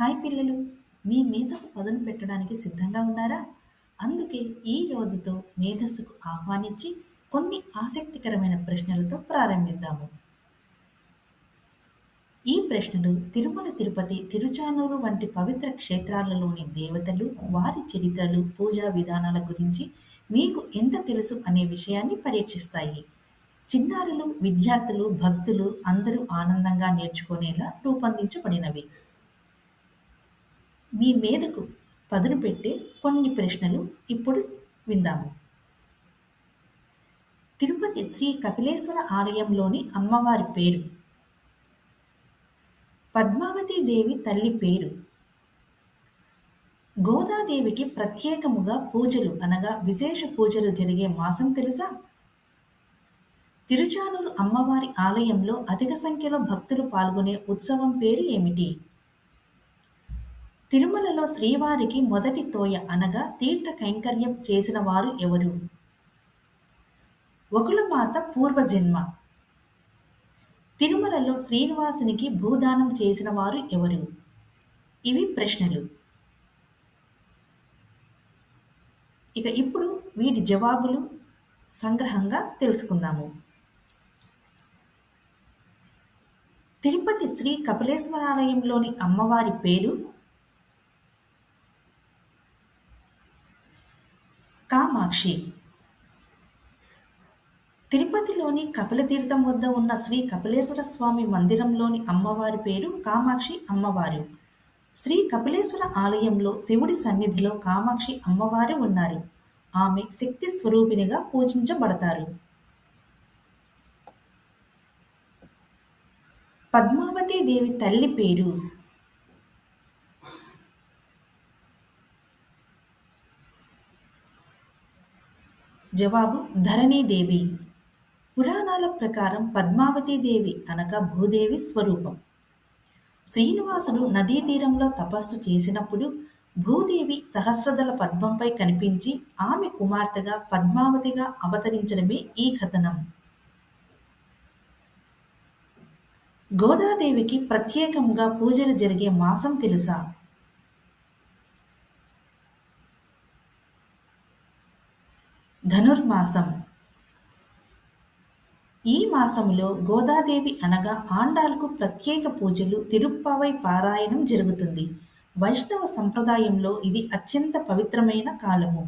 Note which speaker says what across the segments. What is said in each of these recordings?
Speaker 1: Hi పిల్లలు మీ మేధకు పదును పెట్టడానికి సిద్ధంగా ఉన్నారా? అందుకే ఈ రోజుతో మేధస్సుకు ఆహ్వానించి కొన్ని ఆసక్తికరమైన ప్రశ్నలతో ప్రారంభిద్దాము. ఈ ప్రశ్నలు తిరుమల తిరుపతి తిరుచానూరు వంటి పవిత్ర క్షేత్రాలలోని దేవతలు వారి చరిత్రలు పూజా విధానాల గురించి మీకు ఎంత తెలుసు అనే విషయాన్ని పరీక్షిస్తాయి. చిన్నారులు విద్యార్థులు భక్తులు అందరూ ఆనందంగా నేర్చుకునేలా రూపొందించబడినవి. మీ మీదకు పదును పెట్టే కొన్ని ప్రశ్నలు ఇప్పుడు విందాము. తిరుపతి శ్రీ కపిలేశ్వర ఆలయంలోని అమ్మవారి పేరు. పద్మావతి దేవి తల్లి పేరు. గోదాదేవికి ప్రత్యేకముగా పూజలు అనగా విశేష పూజలు జరిగే మాసం తెలుసా? తిరుచానూరు అమ్మవారి ఆలయంలో అధిక సంఖ్యలో భక్తులు పాల్గొనే ఉత్సవం పేరు ఏమిటి? తిరుమలలో శ్రీవారికి మొదటి తోయ అనగా తీర్థ కైంకర్యం చేసిన వారు ఎవరు? ఒకలమాత పూర్వజన్మ. తిరుమలలో శ్రీనివాసునికి భూదానం చేసిన వారు ఎవరు? ఇవి ప్రశ్నలు. ఇక ఇప్పుడు వీటి జవాబులు సంగ్రహంగా తెలుసుకుందాము. తిరుపతి శ్రీ కపిలేశ్వరాలయంలోని అమ్మవారి పేరు కామాక్షి. తిరుపతిలోని కపిలతీర్థం వద్ద ఉన్న శ్రీ కపిలేశ్వర స్వామి మందిరంలోని అమ్మవారి పేరు కామాక్షి అమ్మవారు. శ్రీ కపిలేశ్వర ఆలయంలో శివుడి సన్నిధిలో కామాక్షి అమ్మవారు ఉన్నారు. ఆమె శక్తి స్వరూపిణిగా పూజించబడతారు. పద్మావతి దేవి తల్లి పేరు జవాబు ధరణీదేవి పురాణాల ప్రకారం పద్మావతీదేవి అనగా భూదేవి స్వరూపం. శ్రీనివాసుడు నదీ తీరంలో తపస్సు చేసినప్పుడు భూదేవి సహస్రదల పద్మంపై కనిపించి ఆమె కుమార్తెగా పద్మావతిగా అవతరించడమే ఈ కథనం. గోదాదేవికి ప్రత్యేకంగా పూజలు జరిగే మాసం తెలుసా? ధనుర్మాసం. ఈ మాసంలో గోదాదేవి అనగా ఆండాలకు ప్రత్యేక పూజలు తిరుప్పావై పారాయణం జరుగుతుంది. వైష్ణవ సంప్రదాయంలో ఇది అత్యంత పవిత్రమైన కాలము.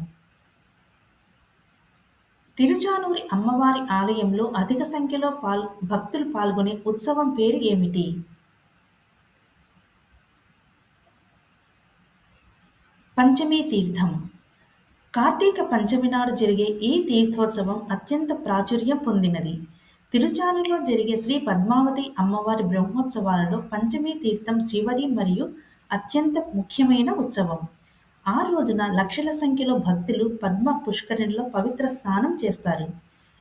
Speaker 1: తిరుచానూరి అమ్మవారి ఆలయంలో అధిక సంఖ్యలో పాల్ భక్తులు పాల్గొనే ఉత్సవం పేరు ఏమిటి? పంచమీ తీర్థం. కార్తీక పంచమి నాడు జరిగే ఈ తీర్థోత్సవం అత్యంత ప్రాచుర్యం పొందినది. తిరుచానూరులో జరిగే శ్రీ పద్మావతి అమ్మవారి బ్రహ్మోత్సవాలలో పంచమి తీర్థం చివరి మరియు అత్యంత ముఖ్యమైన ఉత్సవం. ఆ రోజున లక్షల సంఖ్యలో భక్తులు పద్మ పుష్కరిణిలో పవిత్ర స్నానం చేస్తారు.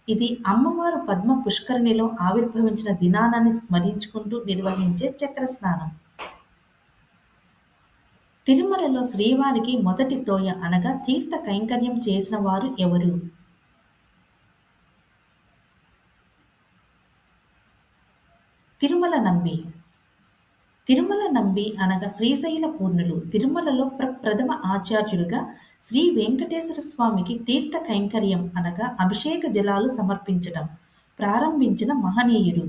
Speaker 1: ఇది అమ్మవారు పద్మ పుష్కరిణిలో ఆవిర్భవించిన దినానాన్ని స్మరించుకుంటూ నిర్వహించే చక్ర స్నానం తిరుమలలో శ్రీవారికి మొదటి తోయ అనగా తీర్థ కైంకర్యం చేసిన వారు ఎవరు? తిరుమల నంబి. తిరుమల నంబి అనగా శ్రీశైల పూర్ణులు. తిరుమలలో ప్ర ప్రథమ ఆచార్యుడిగా శ్రీ వెంకటేశ్వర స్వామికి తీర్థ కైంకర్యం అనగా అభిషేక జలాలు సమర్పించడం ప్రారంభించిన మహనీయుడు.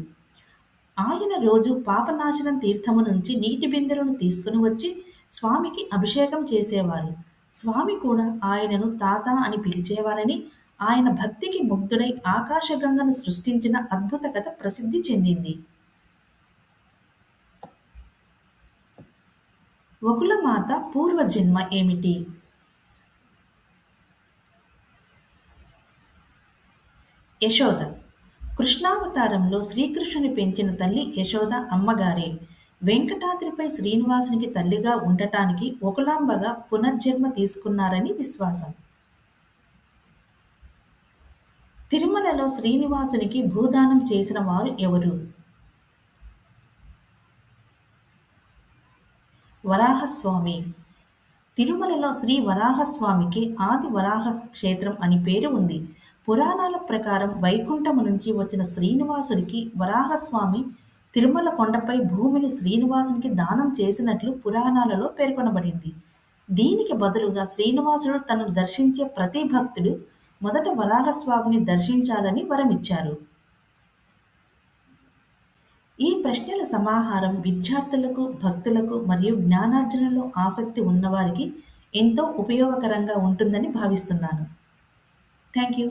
Speaker 1: ఆయన రోజు పాపనాశనం తీర్థము నుంచి నీటి బిందెలను తీసుకుని వచ్చి స్వామికి అభిషేకం చేసేవారు. స్వామి కూడా ఆయనను తాత అని పిలిచేవారని ఆయన భక్తికి ముగ్ధుడై ఆకాశగంగను సృష్టించిన అద్భుత కథ ప్రసిద్ధి చెందింది. వకులమాత పూర్వజన్మ ఏమిటి? యశోద. కృష్ణావతారంలో శ్రీకృష్ణుని పెంచిన తల్లి యశోద అమ్మగారే. వెంకటాద్రిపై శ్రీనివాసునికి తల్లిగా ఉండటానికి ఒకలాంబగా పునర్జన్మ తీసుకున్నారని విశ్వాసం. తిరుమలలో శ్రీనివాసునికి భూదానం చేసిన వారు ఎవరు? వరాహస్వామి. తిరుమలలో శ్రీ వరాహస్వామికి ఆది వరాహ క్షేత్రం అని పేరు ఉంది. పురాణాల ప్రకారం వైకుంఠము నుంచి వచ్చిన శ్రీనివాసుడికి వరాహస్వామి తిరుమల కొండపై భూమిని శ్రీనివాసునికి దానం చేసినట్లు పురాణాలలో పేర్కొనబడింది. దీనికి బదులుగా శ్రీనివాసుడు తను దర్శించే ప్రతి భక్తుడు మొదట వరాహస్వామిని దర్శించాలని వరమిచ్చారు. ఈ ప్రశ్నల సమాహారం విద్యార్థులకు భక్తులకు మరియు జ్ఞానార్జనలో ఆసక్తి ఉన్నవారికి ఎంతో ఉపయోగకరంగా ఉంటుందని భావిస్తున్నాను. Thank you.